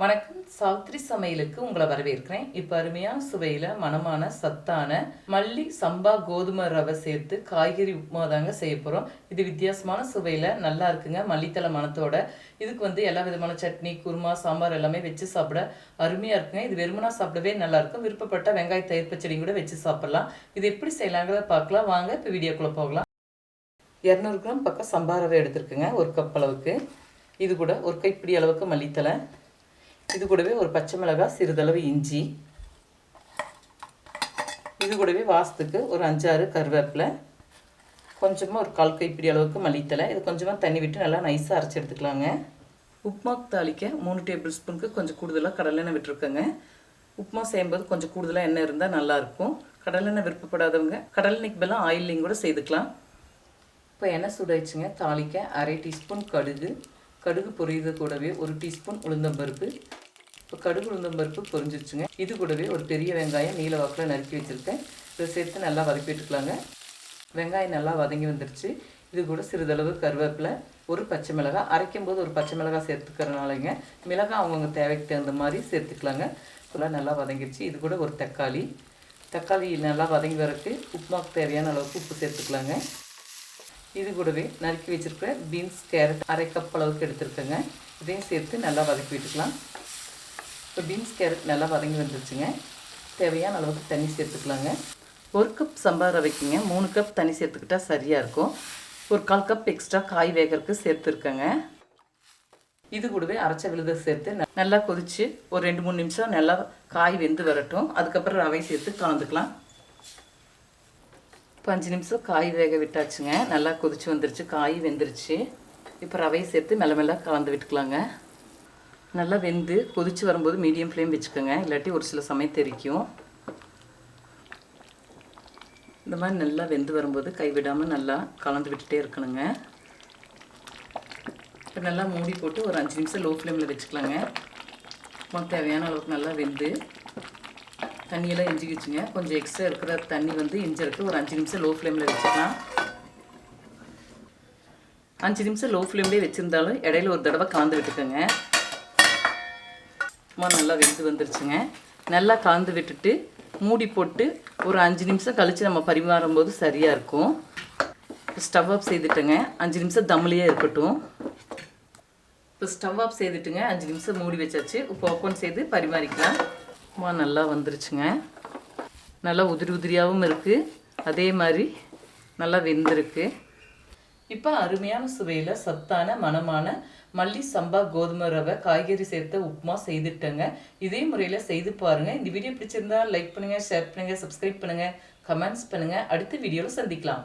வணக்கம். சாவித்ரி சமையலுக்கு உங்களை வரவேற்கிறேன். இப்போ அருமையான சுவையில் மணமான சத்தான மல்லி சம்பா கோதுமை ரவை சேர்த்து காய்கறி உப்புமா தாங்க செய்ய போகிறோம் இது வித்தியாசமான சுவையில் நல்லா இருக்குங்க. மல்லித்தலை மணத்தோட. இதுக்கு வந்து எல்லா விதமான சட்னி குருமா சாம்பார் எல்லாமே வச்சு சாப்பிட அருமையாக இருக்குங்க. இது வெறுமனா சாப்பிடவே நல்லாயிருக்கும் விருப்பப்பட்ட வெங்காய தயிர் பச்சடி கூட வச்சு சாப்பிட்லாம். இது எப்படி செய்யலாங்கிறத பார்க்கலாம். வாங்க இப்போ வீடியோக்குள்ளே போகலாம். இரநூறு கிராம் பக்கம் சம்பா ரவை எடுத்துருக்குங்க. ஒரு கப் அளவுக்கு. இது கூட ஒரு கைப்பிடி அளவுக்கு மல்லித்தலை. இது கூடவே ஒரு பச்சை மிளகாய் சிறிதளவு இஞ்சி. இது கூடவே வாசத்துக்கு ஒரு அஞ்சாறு கருவேப்பிலை. கொஞ்சமாக ஒரு கால் கைப்பிடி அளவுக்கு மல்லித்தலை இது கொஞ்சமாக தண்ணி விட்டு நல்லா நைஸாக அரைச்சி எடுத்துக்கலாங்க. உப்புமா தாளிக்க மூணு டேபிள் ஸ்பூனுக்கு கொஞ்சம் கூடுதலாக கடலெண்ணெய் விட்டுருக்கேங்க. உப்புமா செய்யும்போது கொஞ்சம் கூடுதலாக எண்ணெய் இருந்தால் நல்லாயிருக்கும் கடலெண்ணெய் விருப்பப்படாதவங்க கடலெண்ணெய்க்கு பதிலாக ஆயிலிங் கூட செய்துக்கலாம். இப்போ எண்ணெய் சுடாயிடுச்சுங்க. தாளிக்க அரை டீஸ்பூன் கடுகு. கடுகு பொரியுறது கூடவே ஒரு டீஸ்பூன் உளுந்தம்பருப்பு. இப்போ கடுகு உளுந்தம்பருப்பு பொரிஞ்சிருச்சுங்க. இது கூடவே ஒரு பெரிய வெங்காயம் நீல வாக்கில் நறுக்கி வச்சுருக்கேன். இதை சேர்த்து நல்லா வதக்கி விட்டுக்கலாங்க வெங்காயம் நல்லா வதங்கி வந்துருச்சு. இது கூட சிறிதளவு கருவேப்பிலை ஒரு பச்சை மிளகாய். அரைக்கும் போது ஒரு பச்சை மிளகாய் சேர்த்துக்கிறனாலங்க மிளகாய் அவங்கவுங்க தேவைக்கு தகுந்த மாதிரி சேர்த்துக்கலாங்க. ஃபுல்லாக நல்லா வதங்கிடுச்சு இது கூட ஒரு தக்காளி. தக்காளி நல்லா வதங்கி வரக்கு உப்புமாவுக்கு தேவையான அளவுக்கு உப்பு சேர்த்துக்கலாங்க. இது கூடவே நறுக்கி வச்சுருக்கிற பீன்ஸ் கேரட் அரை கப் அளவுக்கு எடுத்துருக்கேங்க. இதையும் சேர்த்து நல்லா வதக்கி விட்டுக்கலாம். இப்போ பீன்ஸ் கேரட் நல்லா வதங்கி வந்துருச்சுங்க. தேவையான அளவுக்கு தண்ணி சேர்த்துக்கலாங்க. ஒரு கப் சம்பா ரவைக்குங்க. மூணு கப் தண்ணி சேர்த்துக்கிட்டா சரியாக இருக்கும். ஒரு கால் கப் எக்ஸ்ட்ரா காய் வேகறதுக்கு சேர்த்துருக்கேங்க. இது கூடவே அரைச்ச விழுத சேர்த்து நல்லா கொதிச்சு ஒரு ரெண்டு மூணு நிமிஷம் நல்லா காய் வெந்து வரட்டும். அதுக்கப்புறம் ரவை சேர்த்து கலந்துக்கலாம். இப்போ அஞ்சு நிமிஷம் காய் வேக விட்டாச்சுங்க. நல்லா கொதிச்சு வந்துருச்சு. காய் வெந்துருச்சு. இப்போ ரவையை சேர்த்து மெல்ல மெல்ல கலந்து விட்டுக்கலாங்க. நல்லா வெந்து கொதிச்சு வரும்போது மீடியம் ஃப்ளேம் வச்சுக்கோங்க. இல்லாட்டி ஒரு சில சமயம் தெரிக்கும். இந்த மாதிரி நல்லா வெந்து வரும்போது கைவிடாமல் நல்லா கலந்து விட்டுட்டே இருக்கணுங்க. இப்போ நல்லா மூடி போட்டு ஒரு அஞ்சு நிமிஷம் லோ ஃப்ளேமில் வச்சுக்கலாங்க. அப்புறமா தேவையான அளவுக்கு நல்லா வெந்து தண்ணியெல்லாம் இஞ்சிக்கிச்சுங்க கொஞ்சம் எக்ஸ்ட்ரா இருக்கிற தண்ணி வந்து இஞ்சிருக்கு ஒரு அஞ்சு நிமிஷம் லோ ஃப்ளேமில் வச்சுக்கலாம். அஞ்சு நிமிஷம் லோ ஃப்ளேம்லேயே வச்சுருந்தாலும் இடையில ஒரு தடவை கலந்து விட்டுக்கோங்க. அம்மா நல்லா வெந்து வந்துருச்சுங்க. நல்லா காந்து விட்டுட்டு மூடி போட்டு ஒரு அஞ்சு நிமிஷம் கழித்து நம்ம பரிமாறும் போது சரியாக இருக்கும். ஸ்டவ் ஆஃப் செய்துட்டேங்க. அஞ்சு நிமிஷம் தம்லேயே இருக்கட்டும். இப்போ ஸ்டவ் ஆஃப் செய்துட்டுங்க. அஞ்சு நிமிஷம் மூடி வச்சாச்சு. இப்போ ஓப்பன் செய்து பரிமாறிக்கலாம். அம்மா நல்லா வந்துருச்சுங்க. நல்லா உதிரி உதிரியாகவும் இருக்குது அதே மாதிரி நல்லா வெந்திருக்கு. இப்போ அருமையான சுவையில் சத்தான மணமான மல்லி சம்பா கோதுமை ரவை காய்கறி சேர்த்த உப்புமா செய்துட்டேங்க. இதே முறையில் செய்து பாருங்கள் இந்த வீடியோ பிடிச்சிருந்தா லைக் பண்ணுங்கள் ஷேர் பண்ணுங்கள் சப்ஸ்கிரைப் பண்ணுங்கள் கமெண்ட்ஸ் பண்ணுங்கள் அடுத்த வீடியோவில் சந்திக்கலாம்.